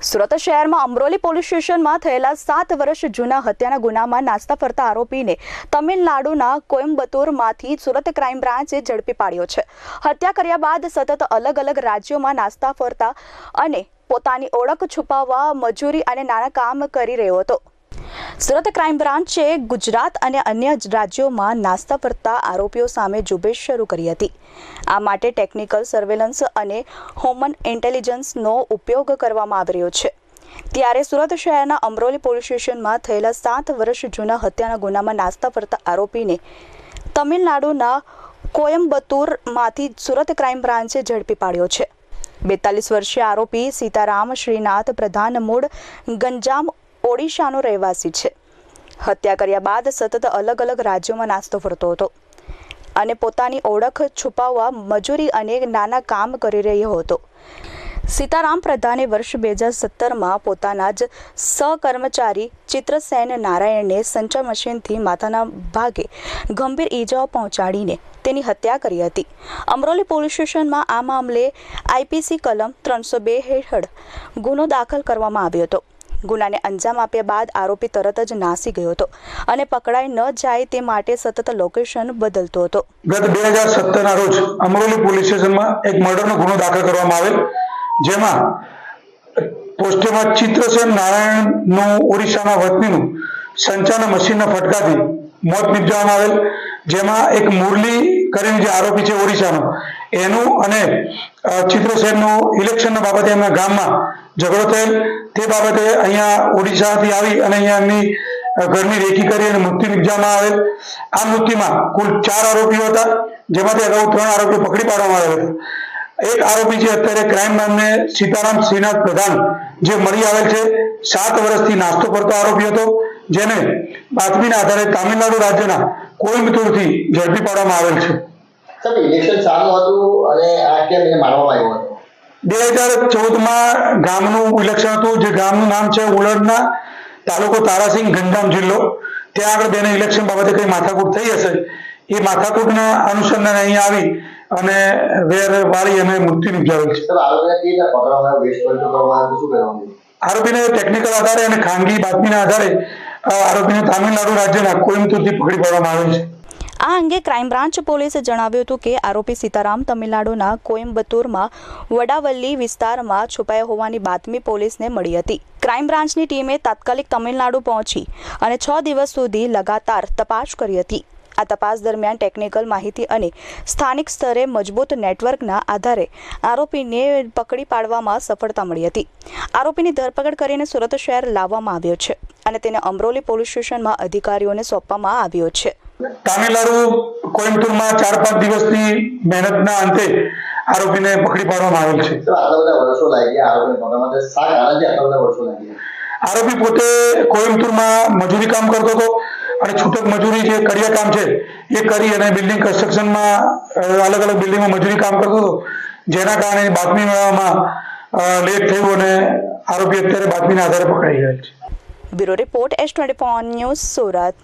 સુરત શહેરમાં અમરોલી પોલીસ સ્ટેશનમાં થયેલા સાત વર્ષ જૂના હત્યાના ગુનામાં નાસ્તા ફરતા આરોપીને તમિલનાડુના કોઇમ્બતુરમાંથી સુરત ક્રાઇમ બ્રાન્ચે ઝડપી પાડ્યો છે. હત્યા કર્યા બાદ સતત અલગ અલગ રાજ્યોમાં નાસ્તા ફરતા અને પોતાની ઓળખ છુપાવવા મજૂરી અને નાના કામ કરી રહ્યો હતો. સુરત ક્રાઇમ બ્રાન્ચે ગુજરાત અને અન્ય રાજ્યોમાં નાસ્તા ફરતા આરોપીઓ સામે ઝુંબેશ શરૂ કરી હતી. આ માટે ટેકનિકલ સર્વેલન્સ અને હ્યુમન ઇન્ટેલિજન્સનો ઉપયોગ કરવામાં આવી રહ્યો છે. ત્યારે સુરત શહેરના અમરોલી પોલીસ સ્ટેશનમાં થયેલા સાત વર્ષ જૂના હત્યાના ગુનામાં નાસ્તા ફરતા આરોપીને તમિલનાડુના કોયમ્બતુરમાંથી સુરત ક્રાઇમ બ્રાન્ચે ઝડપી પાડ્યો છે. બેતાલીસ વર્ષીય આરોપી સીતારામ શ્રીનાથ, પ્રધાન મૂળ, ગંજામ ઓડિશાનો રહેવાસી છે. હત્યા કર્યા બાદ સતત અલગ અલગ રાજ્યોમાં નાસ્તો ફરતો હતો અને પોતાની ઓળખ છુપાવવા મજૂરી અને નાના કામ કરી રહ્યો હતો. સીતારામ પ્રધાને વર્ષ બે હજાર સત્તરમાં પોતાના જ સહકર્મચારી ચિત્રસેન નારાયણને સંચય મશીનથી માથાના ભાગે ગંભીર ઈજાઓ પહોંચાડીને તેની હત્યા કરી હતી. અમરોલી પોલીસ સ્ટેશનમાં આ મામલે આઈપીસી કલમ ત્રણસો બે હેઠળ ગુનો દાખલ કરવામાં આવ્યો હતો. ગુનાને અંજામ આપ્યા બાદ આરોપી તરત જ નાસી ગયો હતો અને પકડાઈ ન જાય તે માટે સતત લોકેશન બદલતો હતો. ગત બે હજાર સત્તરના રોજ અમરોલી પોલીસ સ્ટેશનમાં એક મર્ડરનો ગુનો દાખલ કરવામાં આવેલ, જેમાં પોસ્ટેમાં ચિત્રસેન નારાયણનું ઓડિશાના વતનીનું સંચાના મશીનના ફટકાથી મોત નિપજાવવામાં આવેલ, જેમાં એક મુરલી કરીને જે આરોપી છે ઓડિશાનો એનું અને ચિત્રસેનનું ઇલેક્શનના બાબતે એમના ગામમાં ઝઘડો થયેલ. તે બાબતે અહીંયા ઓડિશાથી આવી અને અહીંયા એમની ઘરની રેકી કરી અને મૃત્યુ નિપજાવવામાં આવેલ. આ મૃત્યુમાં કુલ ચાર આરોપીઓ હતા, જેમાંથી અગાઉ ત્રણ આરોપીઓ પકડી પાડવામાં આવ્યા હતા. એક આરોપી છે અત્યારે ક્રાઇમ નામને સીતારામ શ્રીનાથ પ્રધાન, જે મળી આવેલ છે. સાત વર્ષથી નાસ્તો કરતો આરોપી હતો, જેને બાતમીના આધારે તામિલનાડુ રાજ્યના કોઇમ્બતુરથી ઝડપી પાડવામાં આવેલ છે. ઇલેક્શન સારું હતું અને આ કેમ મારવામાં આવ્યો હતો. બે હજાર ચૌદમાં ગામનું ઇલેક્શન હતું જે ગામનું નામ છે ઉલડના તાલુકો તારાસિંહ ગંધામ જિલ્લો. ત્યાં આગળ તેને ઇલેક્શન બાબતે કઈ માથાકૂટ થઈ હશે? એ માથાકૂટના અનુસંધાને અહીંયા આવી અને વેર વાળી અને મૃત્યુ નિપજાવેલ છે. આરોપીને ટેકનિકલ આધારે અને ખાનગી બાતમીના આધારે આરોપીને તામિલનાડુ રાજ્યના કોઇમ્બતુરથી પકડી પાડવામાં આવેલ છે. આ અંગે ક્રાઇમ બ્રાન્ચ પોલીસે જણાવ્યું હતું કે આરોપી સીતારામ તમિલનાડુના કોઇમ્બતુરમાં વડાવલ્લી વિસ્તારમાં છુપાયા હોવાની બાતમી પોલીસને મળી હતી. ક્રાઇમ બ્રાન્ચની ટીમે તાત્કાલિક તમિલનાડુ પહોંચી અને છ દિવસ સુધી લગાતાર તપાસ કરી હતી. આ તપાસ દરમિયાન ટેકનિકલ માહિતી અને સ્થાનિક સ્તરે મજબૂત નેટવર્કના આધારે આરોપીને પકડી પાડવામાં સફળતા મળી હતી. આરોપીની ધરપકડ કરીને સુરત શહેર લાવવામાં આવ્યો છે અને તેને અમરોલી પોલીસ સ્ટેશનમાં અધિકારીઓને સોંપવામાં આવ્યો છે. તામિલનાડુ કોઇમ્બતુરમાં ચાર પાંચ દિવસની મહેનતના અંતે આરોપીને પકડી પાડવામાં આવેલ છે. આરોપી પોતે કોઇમ્બતુરમાં મજૂરી કામ કરતો હતો અને છૂટક મજૂરી જે કડિયા કામ છે એ કરી અને બિલ્ડિંગ કન્સ્ટ્રક્શનમાં અલગ અલગ બિલ્ડિંગમાં મજૂરી કામ કરતો હતો. જેના કારણે બાતમી મેળવવામાં લેટ થયું અને આરોપી અત્યારે બાતમીના આધારે પકડાઈ ગયા છે. Bureau report S twenty news Surat.